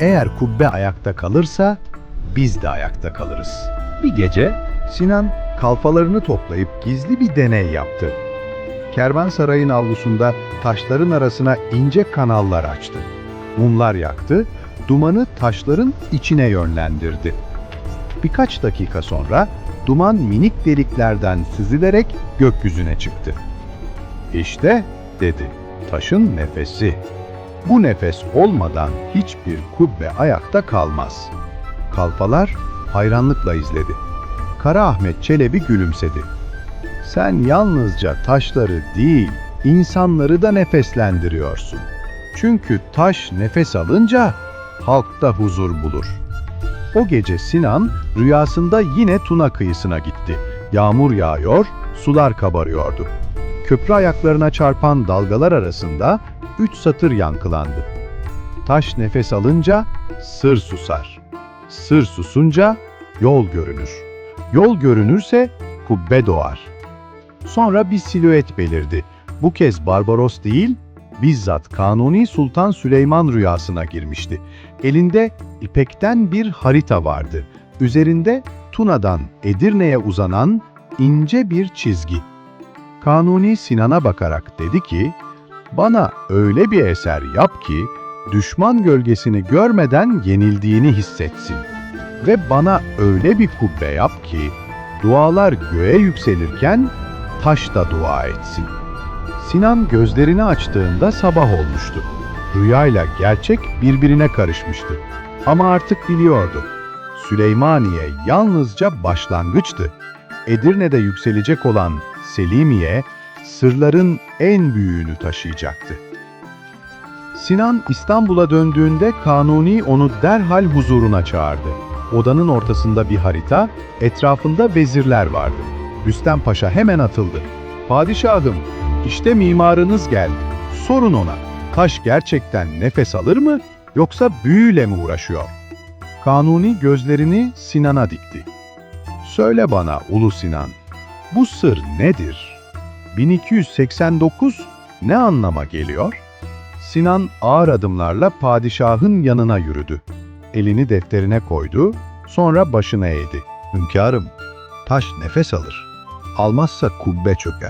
Eğer kubbe ayakta kalırsa biz de ayakta kalırız. Bir gece Sinan kalfalarını toplayıp gizli bir deney yaptı. Kervansarayın avlusunda taşların arasına ince kanallar açtı. Mumlar yaktı, dumanı taşların içine yönlendirdi. Birkaç dakika sonra duman minik deliklerden süzülerek gökyüzüne çıktı. İşte dedi taşın nefesi. Bu nefes olmadan hiçbir kubbe ayakta kalmaz. Kalfalar hayranlıkla izledi. Kara Ahmet Çelebi gülümsedi. Sen yalnızca taşları değil, insanları da nefeslendiriyorsun. Çünkü taş nefes alınca halkta huzur bulur. O gece Sinan rüyasında yine Tuna kıyısına gitti. Yağmur yağıyor, sular kabarıyordu. Köprü ayaklarına çarpan dalgalar arasında üç satır yankılandı. Taş nefes alınca sır susar. Sır susunca yol görünür. Yol görünürse kubbe doğar. Sonra bir silüet belirdi. Bu kez Barbaros değil, bizzat Kanuni Sultan Süleyman rüyasına girmişti. Elinde ipekten bir harita vardı. Üzerinde Tuna'dan Edirne'ye uzanan ince bir çizgi. Kanuni Sinan'a bakarak dedi ki, bana öyle bir eser yap ki, düşman gölgesini görmeden yenildiğini hissetsin. Ve bana öyle bir kubbe yap ki, dualar göğe yükselirken taş da dua etsin. Sinan gözlerini açtığında sabah olmuştu. Rüyayla gerçek birbirine karışmıştı. Ama artık biliyordu. Süleymaniye yalnızca başlangıçtı. Edirne'de yükselecek olan Selimiye, sırların en büyüğünü taşıyacaktı. Sinan İstanbul'a döndüğünde Kanuni onu derhal huzuruna çağırdı. Odanın ortasında bir harita, etrafında vezirler vardı. Rüstem Paşa hemen atıldı. Padişahım, işte mimarınız geldi. Sorun ona, taş gerçekten nefes alır mı yoksa büyüyle mi uğraşıyor? Kanuni gözlerini Sinan'a dikti. Söyle bana Ulu Sinan, bu sır nedir? 1289 ne anlama geliyor? Sinan ağır adımlarla padişahın yanına yürüdü. Elini defterine koydu, sonra başına eğdi. Hünkârım, taş nefes alır. Almazsa kubbe çöker.